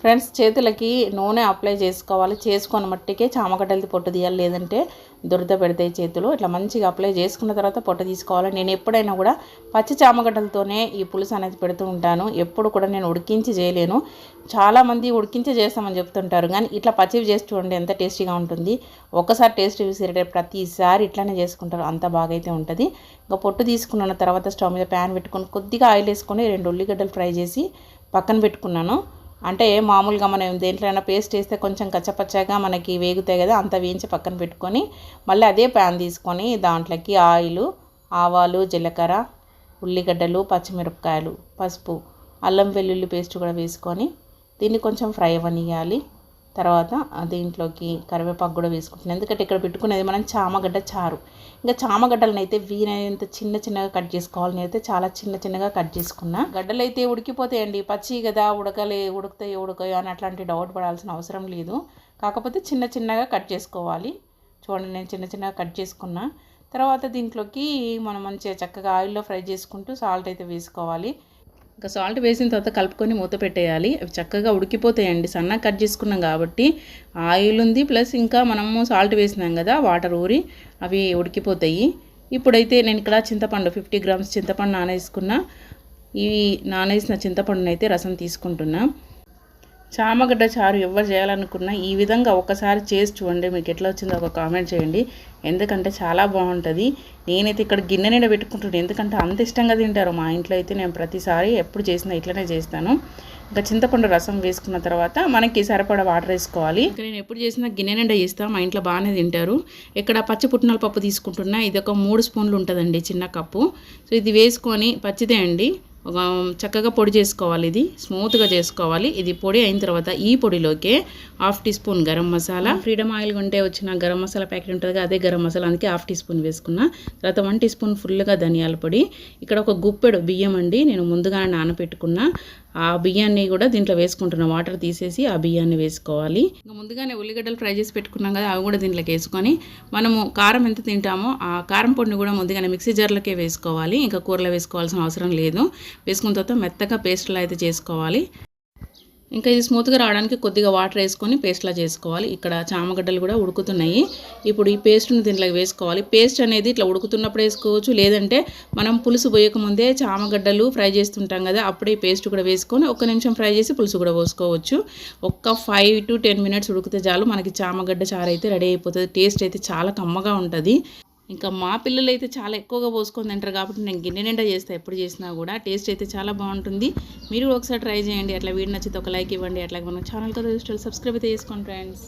Friends చేతులకి నూనె apply చేసుకోవాలి. చేసుకొని మట్టికే చామగడ్డలది పొట్టు తీయాలి. లేదంటే దురద పెడతాయి చేతులు. ఇట్లా మంచిగా అప్లై చేసుకున్న తర్వాత పొట్టు తీసుకోవాలి. నేను ఎప్పుడైనా కూడా పచ్చి చామగడ్డలతోనే ఈ పులుసు అనేది పెడుతూ ఉంటాను. ఎప్పుడు కూడా నేను ఉడికించి చేయలేను. చాలామంది ఉడికించి చేస్తామని చెప్తుంటారు. కానీ ఇట్లా పచ్చివి చేసి చూడండి ఎంత టేస్టీగా ఉంటుంది. ఒకసారి టేస్ట్ చూసి ప్రతిసారి ఇట్లానే చేసుకుంటారు. అంత బాగా అయితే ఉంటుంది. ఇంకా పొట్టు తీసుకున్న తర్వాత స్టవ్ మీద ప్యాన్ పెట్టుకొని కొద్దిగా ఆయిల్ వేసుకొని రెండు ఉల్లిగడ్డలు ఫ్రై చేసి పక్కన పెట్టుకున్నాను. అంటే మామూలుగా మనం దేంట్లోనైనా పేస్ట్ వేస్తే కొంచెం కచ్చపచ్చగా మనకి వేగుతాయి కదా అంత వేయించి పక్కన పెట్టుకొని మళ్ళీ అదే ప్యాన్ తీసుకొని దాంట్లోకి ఆయిల్ ఆవాలు జీలకర్ర ఉల్లిగడ్డలు పచ్చిమిరపకాయలు పసుపు అల్లం వెల్లుల్లి పేస్ట్ కూడా వేసుకొని దీన్ని కొంచెం ఫ్రై అవ్వనియాలి తర్వాత దీంట్లోకి కరివేపాకు కూడా వేసుకుంటున్నాను. ఎందుకంటే ఇక్కడ పెట్టుకునేది మనం చామగడ్డ చారు. ఇంకా చామగడ్డలను అయితే వీలైనంత చిన్న చిన్నగా కట్ చేసుకోవాలి. నేనైతే చాలా చిన్న చిన్నగా కట్ చేసుకున్నా. గడ్డలు అయితే ఉడికిపోతాయండి. పచ్చి కదా ఉడకలే ఉడుకుతాయి ఉడకాయో అని అట్లాంటి డౌట్ పడాల్సిన అవసరం లేదు. కాకపోతే చిన్న చిన్నగా కట్ చేసుకోవాలి. చూడండి నేను చిన్న చిన్నగా కట్ చేసుకున్నా. తర్వాత దీంట్లోకి మనం మంచిగా చక్కగా ఆయిల్లో ఫ్రై చేసుకుంటూ సాల్ట్ అయితే వేసుకోవాలి. ఇంకా సాల్ట్ వేసిన తర్వాత కలుపుకొని మూత పెట్టేయాలి. అవి చక్కగా ఉడికిపోతాయండి. సన్నగా కట్ చేసుకున్నాం కాబట్టి ఆయిల్ ఉంది. ప్లస్ ఇంకా మనము సాల్ట్ వేసినాం కదా వాటర్ ఊరి అవి ఉడికిపోతాయి. ఇప్పుడైతే నేను ఇక్కడ చింతపండు ఫిఫ్టీ గ్రామ్స్ చింతపండు నానేసుకున్న. ఇవి నానేసిన చింతపండునైతే రసం తీసుకుంటున్నా. చామగడ్డ చారు ఎవరు చేయాలనుకున్నా ఈ విధంగా ఒకసారి చేసి చూడండి. మీకు ఎట్లా వచ్చిందో ఒక కామెంట్ చేయండి. ఎందుకంటే చాలా బాగుంటుంది. నేనైతే ఇక్కడ గిన్నె నిండా పెట్టుకుంటున్నాను ఎందుకంటే అంత ఇష్టంగా తింటారు మా ఇంట్లో అయితే. నేను ప్రతిసారి ఎప్పుడు చేసినా ఇట్లనే చేస్తాను. ఇంకా చింతపండు రసం వేసుకున్న తర్వాత మనకి సరిపడా వాటర్ వేసుకోవాలి. ఇంకా నేను ఎప్పుడు చేసినా గిన్నె నిండా చేస్తాను మా ఇంట్లో బాగానే తింటారు. ఇక్కడ పచ్చి పుట్నాల పప్పు తీసుకుంటున్నా. ఇది ఒక మూడు స్పూన్లు ఉంటుందండి చిన్న కప్పు. సో ఇది వేసుకొని పచ్చిదే అండి. చక్కగా పొడి చేసుకోవాలి ఇది స్మూత్గా చేసుకోవాలి. ఇది పొడి అయిన తర్వాత ఈ పొడిలోకే half teaspoon garam masala. Freedom oil ఉంటే వచ్చిన గరం మసాలా ప్యాకెట్ ఉంటుంది అదే గరం మసాలా అందుకే హాఫ్ టీ స్పూన్ వేసుకున్నా. తర్వాత వన్ టీ స్పూన్ ఫుల్గా ధనియాల పొడి. ఇక్కడ ఒక గుప్పెడు బియ్యం అండి నేను ముందుగా నానబెట్టుకున్న ఆ బియ్యాన్ని కూడా దీంట్లో వేసుకుంటున్న వాటర్ తీసేసి ఆ బియ్యాన్ని వేసుకోవాలి. ఇంకా ముందుగానే ఉల్లిగడ్డలు ఫ్రై చేసి పెట్టుకున్నాం కదా అవి కూడా దీంట్లోకి వేసుకొని మనము కారం ఎంత తింటామో ఆ కారం పొడిని కూడా ముందుగానే మిక్సీ జార్లకే వేసుకోవాలి. ఇంకా కూరలో వేసుకోవాల్సిన అవసరం లేదు. వేసుకున్న తర్వాత మెత్తగా పేస్ట్లో అయితే చేసుకోవాలి. ఇంకా ఇది స్మూత్గా రావడానికి కొద్దిగా వాటర్ వేసుకొని పేస్ట్లా చేసుకోవాలి. ఇక్కడ చామగడ్డలు కూడా ఉడుకుతున్నాయి. ఇప్పుడు ఈ పేస్ట్ని దీంట్లో వేసుకోవాలి. పేస్ట్ అనేది ఇట్లా ఉడుకుతున్నప్పుడు వేసుకోవచ్చు. లేదంటే మనం పులుసు పోయకముందే చామగడ్డలు ఫ్రై చేస్తుంటాం కదా అప్పుడే పేస్ట్ కూడా వేసుకొని ఒక్క నిమిషం ఫ్రై చేసి పులుసు కూడా పోసుకోవచ్చు. ఒక్క ఫైవ్ టు టెన్ మినిట్స్ ఉడికితే చాలు మనకి చామగడ్డ చారు అయితే రెడీ అయిపోతుంది. టేస్ట్ అయితే చాలా కమ్మగా ఉంటుంది. ఇంకా మా పిల్లలు అయితే చాలా ఎక్కువగా పోసుకొని తింటారు కాబట్టి నేను గిన్నె నిండా చేస్తాను ఎప్పుడు చేసినా కూడా. టేస్ట్ అయితే చాలా బాగుంటుంది. మీరు ఒకసారి ట్రై చేయండి. అట్లా వీడియో నచ్చితే ఒక లైక్ ఇవ్వండి. అట్లా మన ఛానల్ కదా సబ్స్క్రైబ్ అయితే చేసుకోండి ఫ్రెండ్స్